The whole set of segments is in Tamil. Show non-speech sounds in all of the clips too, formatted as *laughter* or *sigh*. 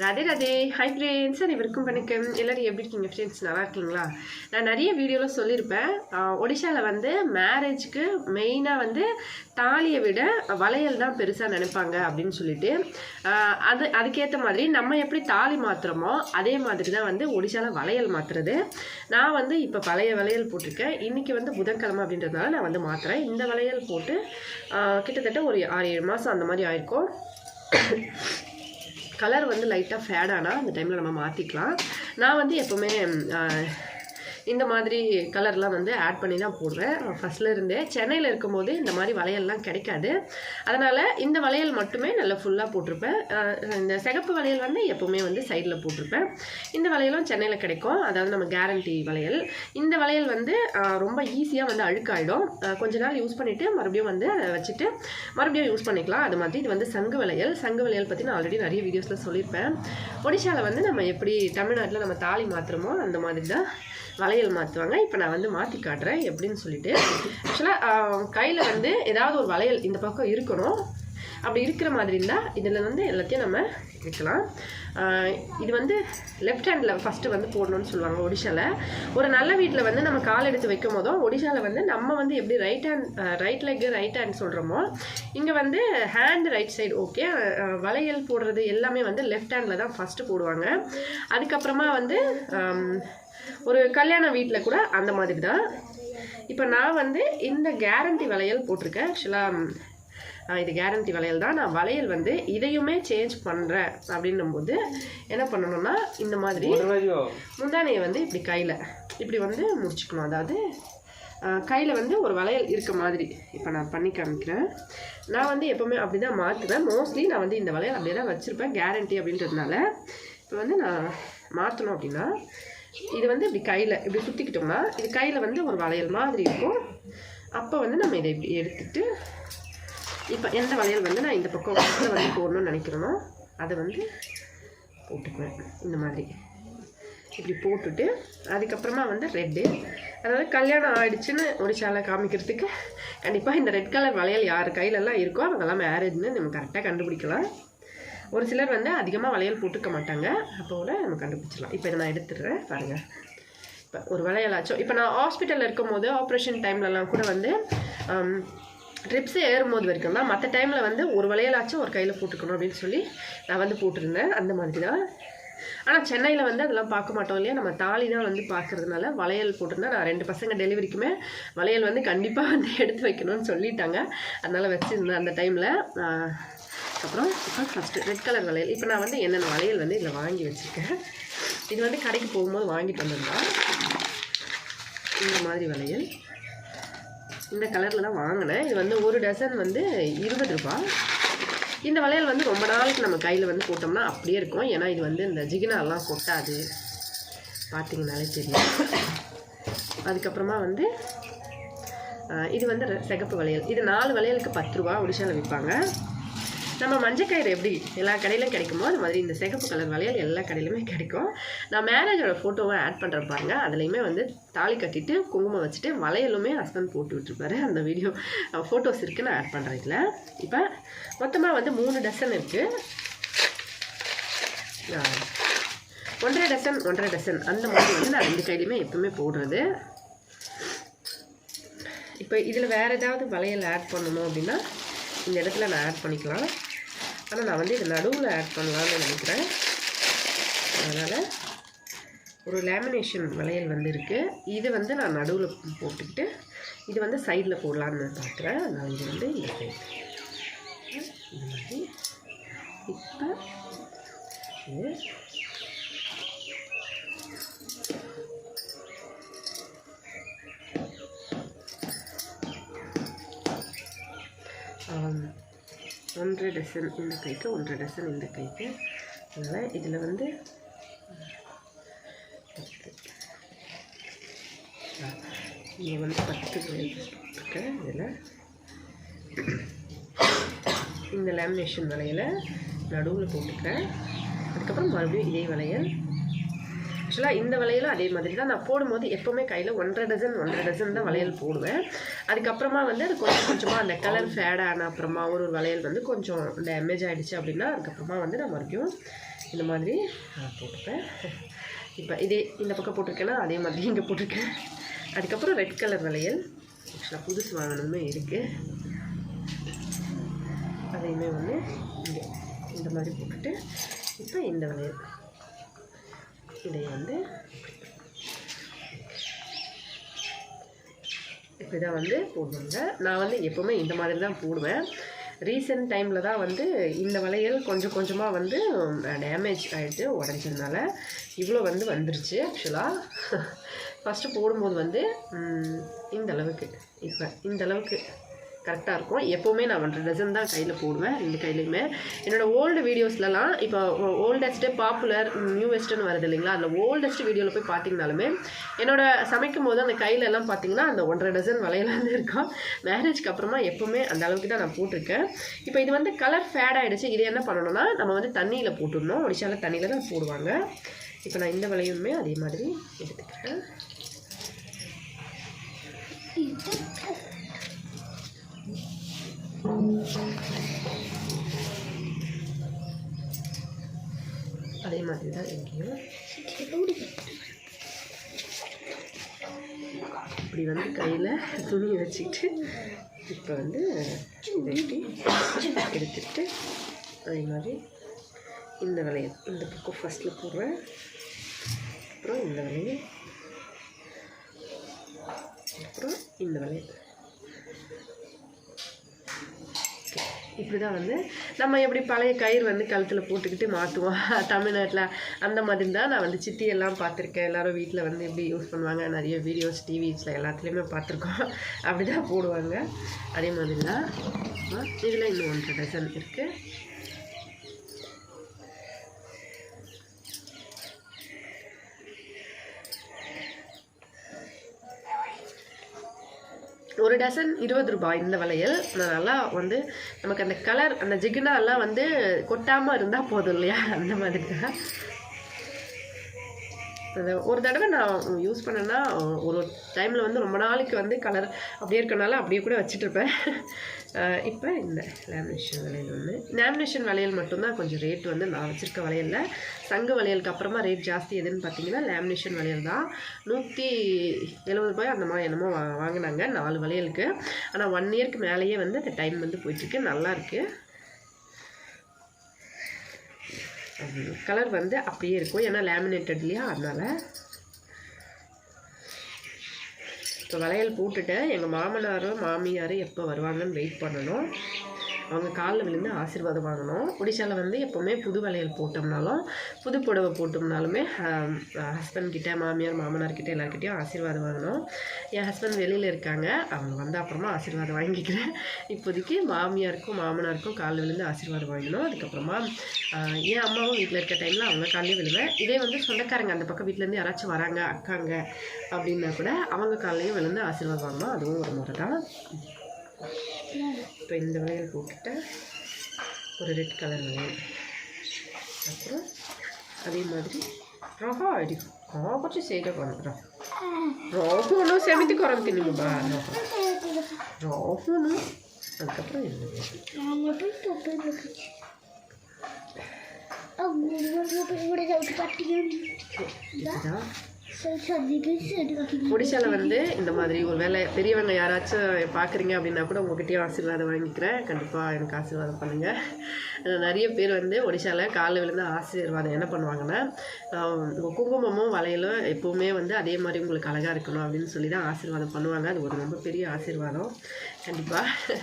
ராதே ராதே. ஹை ஃப்ரெண்ட்ஸ் அனைவருக்கும் வணக்கம். எல்லோரும் எப்படி இருக்கீங்க ஃப்ரெண்ட்ஸ் நல்லா இருக்கீங்களா? நான் நிறைய வீடியோவில் சொல்லியிருப்பேன். ஒடிஷாவில் வந்து மேரேஜ்க்கு மெயினாக வந்து தாலியை விட வளையல் தான் பெருசாக நினைப்பாங்க அப்படின்னு சொல்லிட்டு அது அதுக்கேற்ற மாதிரி நம்ம எப்படி தாலி மாற்றுறோமோ அதே மாதிரி தான் வந்து ஒடிஷாவில் வளையல் மாற்றுறது நான் வந்து இப்போ பழைய வளையல் போட்டிருக்கேன். இன்றைக்கி வந்து புதன்கிழமை அப்படின்றதுனால நான் வந்து மாற்றுறேன் இந்த வளையல் போட்டு கிட்டத்தட்ட ஒரு ஆறு ஏழு மாதம் அந்த மாதிரி ஆயிருக்கும். கலர் வந்து லைட்டாக ஃபேட் ஆனால் அந்த டைமில் நம்ம மாற்றிக்கலாம் நான் வந்து எப்போவுமே இந்த மாதிரி கலர்லாம் வந்து ஆட் பண்ணி தான் போடுவேன் ஃபஸ்ட்டில் இருந்தே சென்னையில் இருக்கும்போது இந்த மாதிரி வளையல்லாம் கிடைக்காது. அதனால் இந்த வளையல் மட்டுமே நல்லா ஃபுல்லாக போட்டிருப்பேன். இந்த சிகப்பு வளையல் வந்து எப்போவுமே வந்து சைடில் போட்டிருப்பேன். இந்த வளையலும் சென்னையில் கிடைக்கும். அதாவது நம்ம கேரண்டி வளையல். இந்த வளையல் வந்து ரொம்ப ஈஸியாக வந்து அழுக்காயிடும். கொஞ்ச நாள் யூஸ் பண்ணிவிட்டு மறுபடியும் வந்து அதை வச்சுட்டு மறுபடியும் யூஸ் பண்ணிக்கலாம். அது மாதிரி இது வந்து சங்கு வளையல். சங்கு வளையல் பற்றி நான் ஆல்ரெடி நிறைய வீடியோஸில் சொல்லியிருப்பேன். ஒடிஷாவில் வந்து நம்ம எப்படி தமிழ்நாட்டில் நம்ம தாலி மாற்றுறோமோ அந்த மாதிரி தான் வளையல் மாற்றுவாங்க இப்போ நான் வந்து மாற்றி காட்டுறேன் எப்படின்னு சொல்லிட்டு. ஆக்சுவலாக கையில் வந்து ஏதாவது ஒரு வளையல் இந்த பக்கம் இருக்கணும். அப்படி இருக்கிற மாதிரி இருந்தால் இதில் வந்து எல்லாத்தையும் நம்ம வைக்கலாம் இது வந்து லெஃப்ட் ஹேண்டில் ஃபஸ்ட்டு வந்து போடணும்னு சொல்லுவாங்க ஒடிஷாவில் ஒரு நல்ல வீட்டில் வந்து நம்ம கால் எடுத்து வைக்கும் போதும் ஒடிஷாவில் வந்து நம்ம வந்து எப்படி right hand right leg right hand சொல்கிறோமோ இங்கே வந்து ஹேண்ட் ரைட் சைடு ஓகே வளையல் போடுறது எல்லாமே வந்து லெஃப்ட் ஹேண்டில் தான் ஃபஸ்ட்டு போடுவாங்க. அதுக்கப்புறமா வந்து ஒரு கல்யாண வீட்டில் கூட அந்த மாதிரி தான் இப்போ நான் வந்து இந்த கேரண்டி வளையல் போட்டிருக்கேன். ஆக்சுவலாக இது கேரண்டி வளையல் தான். நான் வளையல் வந்து இதையுமே சேஞ்ச் பண்ணுறேன் அப்படின்னும் போது என்ன பண்ணணும்னா இந்த மாதிரி முந்தானையை வந்து இப்படி கையில் இப்படி வந்து முடிச்சுக்கணும். அதாவது கையில் வந்து ஒரு வளையல் இருக்க மாதிரி. இப்போ நான் பண்ணி காமிக்கிறேன். நான் வந்து எப்போவுமே அப்படி தான் மாற்றுவேன் மோஸ்ட்லி நான் வந்து இந்த வளையல் அப்படியே தான் வச்சுருப்பேன் கேரண்டி அப்படின்றதுனால. இப்போ வந்து நான் மாற்றணும் அப்படின்னா இது வந்து இப்படி கையில் இப்படி சுற்றிக்கிட்டோம்னா இது கையில் வந்து ஒரு வளையல் மாதிரி இருக்கும். அப்போ வந்து நம்ம இதை இப்படி எடுத்துட்டு இப்போ எந்த வளையல் வந்து நான் இந்த பக்கம் வந்து போடணும்னு நினைக்கிறேனோ அதை வந்து போட்டுக்குவேன். இந்த மாதிரி. இப்படி போட்டுட்டு அதுக்கப்புறமா வந்து ரெட்டு அதாவது கல்யாணம் ஆயிடுச்சுன்னு ஒரு சேலை காமிக்கிறதுக்கு கண்டிப்பாக இந்த ரெட் கலர் வளையல் யார் கையிலலாம் இருக்கோ அவங்கெல்லாம் மேரேஜ்னு நம்ம கரெக்டாக கண்டுபிடிக்கலாம். ஒரு சிலர் வந்து அதிகமாக வளையல் போட்டுக்க மாட்டாங்க. அப்போ நம்ம கண்டுபிடிச்சிடலாம். இப்போ இதை நான் எடுத்துடுறேன். பாருங்கள் இப்போ ஒரு வளையலாச்சும் இப்போ நான் ஹாஸ்பிட்டலில் இருக்கும்போது ஆப்ரேஷன் டைம்லலாம் கூட வந்து ட்ரிப்ஸ் ஏறும்போது வரைக்கும் தான் மற்ற டைமில் வந்து ஒரு வளையலாச்சும் ஒரு கையில் போட்டுக்கணும் அப்படின்னு சொல்லி நான் வந்து போட்டிருந்தேன். அந்த மாதிரி தான். ஆனால் சென்னையில் வந்து அதெல்லாம் பார்க்க மாட்டோம் இல்லையா? நம்ம தாலி தான் வந்து பார்க்கறதுனால வளையல் போட்டிருந்தேன் நான் ரெண்டு பசங்க டெலிவரிக்குமே வளையல் வந்து கண்டிப்பாக வந்து எடுத்து வைக்கணும்னு சொல்லிட்டாங்க. அதனால் வச்சுருந்தேன் அந்த டைமில் அப்புறம் இப்போ ஃபஸ்ட்டு ரெட் கலர் வளையல். இப்போ நான் வந்து என்னென்ன வளையல் வந்து இதில் வாங்கி வச்சுருக்கேன். இது வந்து கடைக்கு போகும்போது வாங்கிட்டு வந்திருந்தா. இந்த மாதிரி வளையல். இந்த கலரில் தான் வாங்கினேன். இது வந்து ஒரு டசன் வந்து இருபது ரூபாய் இந்த வளையல் வந்து ரொம்ப நாளைக்கு நம்ம கையில் வந்து போட்டோம்னா அப்படியே இருக்கும். ஏன்னா இது வந்து இந்த ஜிகினாலாம் கொட்டாது. பார்த்தீங்கனாலே தெரியும். அதுக்கப்புறமா வந்து இது வந்து சிகப்பு வளையல். இது நாலு வளையலுக்கு பத்து ரூபா ஒடிஷாவில் விற்பாங்க. நம்ம மஞ்சக்கயிறு எப்படி எல்லா கடையிலும் கிடைக்குமோ அது மாதிரி இந்த சிகப்பு கலர் வளையல் எல்லா கடையிலுமே கிடைக்கும். நான் மேரேஜோட ஃபோட்டோவை ஆட் பண்ணுறேன் பாருங்க. அதுலேயுமே வந்து தாலி கட்டிட்டு குங்குமம் வச்சுட்டு வளையலுமே ஹஸ்பண்ட் போட்டு விட்டுருப்பாரு. அந்த வீடியோ ஃபோட்டோஸ் இருக்குது நான் ஆட் பண்ணுறேன் இதில். இப்போ மொத்தமாக வந்து மூணு டசன் இருக்குது ஒன்றரை டசன் ஒன்றரை டசன் அந்த மாதிரி வந்து நான் ரெண்டு கையிலையுமே எப்பவுமே போடுறது. இப்போ இதில் வேறு ஏதாவது வளையல் ஆட் பண்ணணும் அப்படின்னா இந்த இடத்துல நான் ஆட் பண்ணிக்கலாம். ஆனால் நான் வந்து இது நடுவில் ஆட் பண்ணலாம்னு நினைக்கிறேன். அதனால் ஒரு லேமினேஷன் வளையல் வந்து இருக்குது இது வந்து நான் நடுவில் போட்டுக்கிட்டு இது வந்து சைடில் போடலான்னு பார்க்குறேன் நான் இது வந்து இந்த சைடு இந்த மாதிரி. இப்போ இது. ஒன்றரை டசன் இந்த கைக்கு ஒன்றரை டசன் இந்த கைக்கு. அதனால் இதில் வந்து இங்கே வந்து பத்து இருக்கேன் இதில் இந்த லேமினேஷன் வலையில் நடுவில் போட்டுக்கிறேன் அதுக்கப்புறம் மறுபடியும் இதே வளையல். ஆக்சுவலாக இந்த வளையலும் அதே மாதிரி தான். நான் போடும்போது எப்போவுமே கையில் ஒன்றரை டசன் ஒன்றரை டசன் தான் வளையல் போடுவேன். அதுக்கப்புறமா வந்து அது கொஞ்சம் கொஞ்சமாக அந்த கலர் ஃபேட் ஆன அப்புறமா ஒரு ஒரு வளையல் வந்து கொஞ்சம் டேமேஜ் ஆகிடுச்சு அப்படின்னா அதுக்கப்புறமா வந்து நான் மறுபடியும் இந்த மாதிரி போட்டுப்பேன். இப்போ இதே இந்த பக்கம் போட்டிருக்கேன்னா அதே மாதிரி இங்கே போட்டிருக்கேன். அதுக்கப்புறம் ரெட் கலர் வளையல். ஆக்சுவலாக புதுசு வாங்கினதுமே இருக்குது அதையுமே வந்து இங்கே இந்த மாதிரி போட்டுட்டு இப்போ இந்த வளையல் இதை வந்து இப்படி தான் வந்து போடுவாங்க. நான் வந்து எப்போவுமே இந்த மாதிரி தான் போடுவேன். ரீசெண்ட் டைமில் தான் வந்து இந்த வளையல் கொஞ்சம் கொஞ்சமாக வந்து டேமேஜ் ஆகிட்டு உடஞ்சதுனால இவ்வளோ வந்து வந்துருச்சு ஆக்சுவலாக ஃபஸ்ட்டு *laughs* போடும்போது வந்து இந்த அளவுக்கு. இப்போ இந்த அளவுக்கு. கரெக்டாக இருக்கும். எப்போவுமே நான் ஒன்றரை டசன் தான் கையில் போடுவேன் ரெண்டு கையிலையுமே. என்னோடய ஓல்டு வீடியோஸ்லலாம் இப்போ ஓல்டஸ்ட்டு பாப்புலர் நியூவெஸ்ட்டுன்னு வருது இல்லைங்களா? அந்த ஓல்டஸ்ட் வீடியோவில் போய் பார்த்தீங்கனாலுமே என்னோட சமைக்கும் போது அந்த கையிலலாம் பார்த்தீங்கன்னா அந்த ஒன்றரை டசன் வளையலாந்து இருக்கும். மேரேஜ்க்கு அப்புறமா எப்போவுமே அந்த அளவுக்கு தான் நான் போட்டிருக்கேன். இப்போ இது வந்து கலர் ஃபேட் ஆகிடுச்சு இது என்ன பண்ணணும்னா நம்ம வந்து தண்ணியில் போட்டுடணும். ஒடிஷாவில் தண்ணியில் தான் போடுவாங்க. இப்போ நான் இந்த வளையுமே அதே மாதிரி எடுத்துக்கிறேன். அதே மாதிரி தான் எங்கேயும் இப்படி வந்து கையில் துணியை வச்சுக்கிட்டு இப்போ வந்து வெட்டி எடுத்துக்கிட்டு அதே மாதிரி இந்த வளையல் இந்த பக்கம் ஃபஸ்ட்டில் போடுறேன். அப்புறம் இந்த வளையல் அப்புறம் இந்த வளையல் இப்படி தான் வந்து நம்ம எப்படி பழைய கயிறு வந்து கழுத்தில் போட்டுக்கிட்டு மாற்றுவோம் *laughs* தமிழ்நாட்டில் அந்த மாதிரி தான் நான் வந்து சித்தியெல்லாம் பார்த்துருக்கேன். எல்லோரும் வீட்டில் வந்து எப்படி யூஸ் பண்ணுவாங்க. நிறைய வீடியோஸ் டிவிஸில் எல்லாத்துலேயுமே பார்த்துருக்கோம். *laughs* அப்படி தான் போடுவாங்க. அதே மாதிரி தான் இதில் இன்னும் ஒன்று டசன் இருக்குது ஒரு டசன் இருபது ரூபாய் இந்த வளையல் நல்லா வந்து நமக்கு அந்த கலர் அந்த ஜிகினாலாம் வந்து கொட்டாமல் இருந்தால் போதும் இல்லையா? அந்த மாதிரி தான். அது ஒரு தடவை நான் யூஸ் பண்ணேன்னா ஒரு டைமில் வந்து ரொம்ப நாளைக்கு வந்து கலர் அப்படியே இருக்கனால அப்படியே கூட வச்சுட்ருப்பேன் இப்போ இந்த லேமினேஷன் வளையல் ஒன்று லேமினேஷன் வளையல் மட்டும்தான் கொஞ்சம் ரேட் வந்து நான் வச்சுருக்க வளையலில். சங்கு வளையலுக்கு அப்புறமா ரேட் ஜாஸ்தி எதுன்னு பார்த்தீங்கன்னா லேமினேஷன் வளையல் தான். நூற்றி எழுபது ரூபாய் அந்த மாதிரி என்னமோ வா வாங்கினாங்க நாலு வளையலுக்கு. ஆனால் ஒன் இயர்க்கு மேலேயே வந்து அந்த டைம் வந்து போயிட்டுருக்கு. நல்லா கலர் வந்து அப்படியே இருக்கும். ஏன்னா லேமினேட்டட் இல்லையா? அதனால். இப்போ வளையல் போட்டுட்டு எங்கள் மாமனாரும் மாமியாரும் எப்போ வருவாங்கன்னு வெயிட் பண்ணணும். அவங்க காலில் விழுந்து ஆசீர்வாதம் வாங்கணும். ஒடிசாவில் வந்து எப்போவுமே புது வளையல் போட்டோம்னாலும் புது புடவை போட்டோம்னாலுமே ஹஸ்பண்ட் கிட்டே மாமியார் மாமனார்கிட்ட எல்லாருக்கிட்டையும் ஆசீர்வாதம் வாங்கணும். என் ஹஸ்பண்ட் வெளியில் இருக்காங்க. அவங்க வந்த அப்புறமா ஆசீர்வாதம் வாங்கிக்கிறேன். இப்போதைக்கு மாமியாருக்கும் மாமனாருக்கும் காலில் விழுந்து ஆசீர்வாதம் வாங்கணும் அதுக்கப்புறமா என் அம்மாவும் வீட்டில் இருக்க டைமில் அவங்க காலையில் விழுவேன். இதே வந்து சொந்தக்காரங்க அந்த பக்கம் வீட்டிலேருந்து யாராச்சும் வராங்க அக்காங்க அப்படின்னா கூட அவங்க காலையும் விழுந்து ஆசீர்வாதம் வாங்கணும். அதுவும் ஒரு முறை தான். இப்போ இந்த வளையல் போட்டுட்டு ஒரு ரெட் கலர் வளையல். அப்புறம் அதே மாதிரி ரகம் அடிக்கும் ரகம் கொஞ்சம் செய்கிற பண்ணுறோம் ரோகம் ஒன்றும் செமித்து குறைக்கணும்பா ரோகம் ரோகம் ஒன்றும் அதுக்கப்புறம் இல்லை இதுதான் ஒடிஷாவில் வந்து இந்த மாதிரி ஒரு வேலை பெரியவங்க யாராச்சும் பார்க்குறீங்க அப்படின்னா கூட உங்ககிட்டயும் ஆசீர்வாதம் வாங்கிக்கிறேன். கண்டிப்பாக எனக்கு ஆசீர்வாதம் பண்ணுங்கள் நிறைய பேர் வந்து ஒடிஷாவில் காலில் விழுந்து ஆசீர்வாதம் என்ன பண்ணுவாங்கன்னா உங்கள் குங்குமமும் வளையலும் எப்போவுமே வந்து அதே மாதிரி உங்களுக்கு அழகாக இருக்கணும் அப்படின்னு சொல்லி தான் ஆசீர்வாதம் பண்ணுவாங்க. அது ஒரு ரொம்ப பெரிய ஆசீர்வாதம். கண்டிப்பாக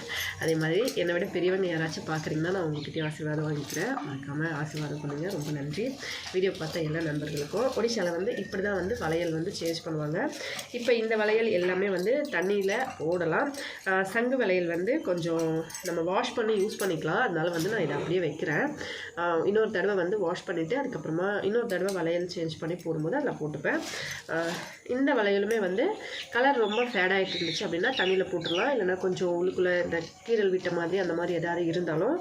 அதே மாதிரி என்னை விட பெரியவங்க யாராச்சும் பார்க்குறீங்கன்னா நான் உங்ககிட்டயும் ஆசீர்வாதம் வாங்கிக்கிறேன். மறக்காமல் ஆசீர்வாதம் பண்ணுங்கள் ரொம்ப நன்றி. வீடியோ பார்த்த எல்லா நண்பர்களுக்கும். ஒடிஷாவில் வந்து இப்படி தான் வந்து வளையல் வந்து சேஞ்ச் பண்ணுவாங்க. இப்போ இந்த வளையல் எல்லாமே வந்து தண்ணியில் ஓடலாம். சங்கு வளையல் வந்து கொஞ்சம் நம்ம வாஷ் பண்ணி யூஸ் பண்ணிக்கலாம். அதனால் வந்து நான் இதை அப்படியே வைக்கிறேன். இன்னொரு தடவை வந்து வாஷ் பண்ணிவிட்டு அதுக்கப்புறமா இன்னொரு தடவை வளையல் சேஞ்ச் பண்ணி போடும்போது அதில் போட்டுப்பேன். இந்த வளையலுமே வந்து கலர் ரொம்ப ஃபேடாகிட்டு இருந்துச்சு அப்படின்னா தண்ணியில் போட்டுடலாம் இல்லைன்னா கொஞ்சம் கொஞ்சம் உள்ளுக்குள்ளே இந்த கீரல் விட்ட மாதிரி அந்த மாதிரி எதாவது இருந்தாலும்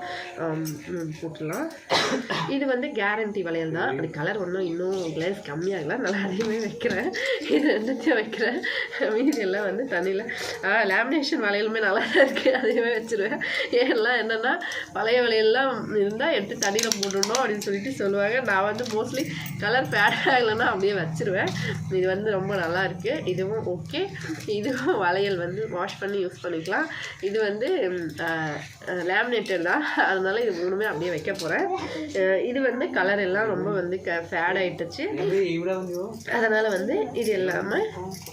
போட்டுடலாம். இது வந்து கேரண்டி வளையல் தான் அது கலர் ஒன்றும் இன்னும் கிளேஸ் கம்மியாகல நல்லா அதிகமே வைக்கிறேன். இது ரெண்டுத்தையும் வைக்கிறேன். மீதி எல்லாம் வந்து தண்ணியில். லேமினேஷன் வளையலுமே நல்லா தான் இருக்குது அதையுமே வச்சுருவேன். ஏன்னா என்னென்னா பழைய வளையல்லாம் இருந்தால் எடுத்து தண்ணியில் போட்டுடணும் அப்படின்னு சொல்லிட்டு சொல்லுவாங்க. நான் வந்து மோஸ்ட்லி கலர் ஃபேட் ஆகலைன்னா அப்படியே வச்சுருவேன். இது வந்து ரொம்ப நல்லா இருக்குது இதுவும் ஓகே இதுவும் வளையல் வந்து வாஷ் பண்ணி யூஸ் பண்ணிக்கலாம். இது வந்து லேமினேட்டட் தான். அதனால இது மூணுமே அப்படியே வைக்க போகிறேன் இது வந்து கலர் எல்லாம் ரொம்ப வந்து க ஃபேட் ஆயிட்டுச்சு. அதனால் வந்து இது எல்லாமே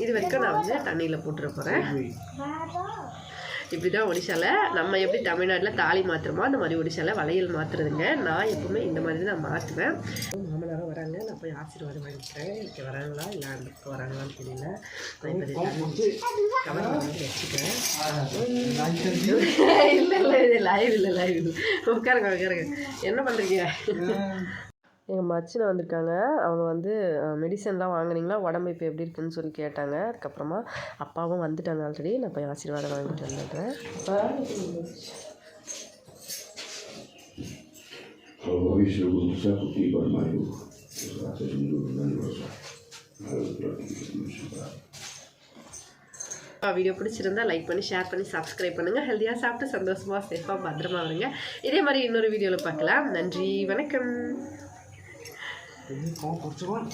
இது வரைக்கும் நான் வந்து தண்ணியில் போட்டுற போகிறேன் இப்படி தான் ஒடிசாவில் நம்ம எப்படி தமிழ்நாட்டில் தாலி மாற்றுறோமோ அந்த மாதிரி ஒடிசாவில் வளையல் மாற்றுறதுங்க நான் எப்பவுமே இந்த மாதிரி தான் நான் மாற்றுவேன் மாமனாக வராங்க. நான் போய் ஆசீர்வாதம் வாங்கிக்கிறேன். இங்கே வராங்களா? இல்லை அந்த பக்கம் வராங்களான்னு தெரியல. நான் வச்சுக்கிறேன். இல்லை இல்லை இது லைவ் இல்லை லைவ் இல்லை உட்காருங்க உட்காருங்க. என்ன பண்ணுறீங்க எங்கள் மச்சினை வந்திருக்காங்க. அவங்க வந்து மெடிசன்லாம் வாங்கினீங்களா? உடம்பு இப்போ எப்படி இருக்குன்னு சொல்லி கேட்டாங்க. அதுக்கப்புறமா அப்பாவும் வந்துட்டாங்க ஆல்ரெடி நான் போய் ஆசீர்வாதம் வாங்கிட்டு வந்துடுறேன். வீடியோ பிடிச்சிருந்தா லைக் பண்ணி ஷேர் பண்ணி சப்ஸ்கிரைப் பண்ணுங்கள் ஹெல்த்தியாக சாப்பிட்டு சந்தோஷமாக சேஃபாக பத்திரமா வருங்க இதே மாதிரி இன்னொரு வீடியோவில் பார்க்கலாம். நன்றி வணக்கம். 给你搞搞滋润。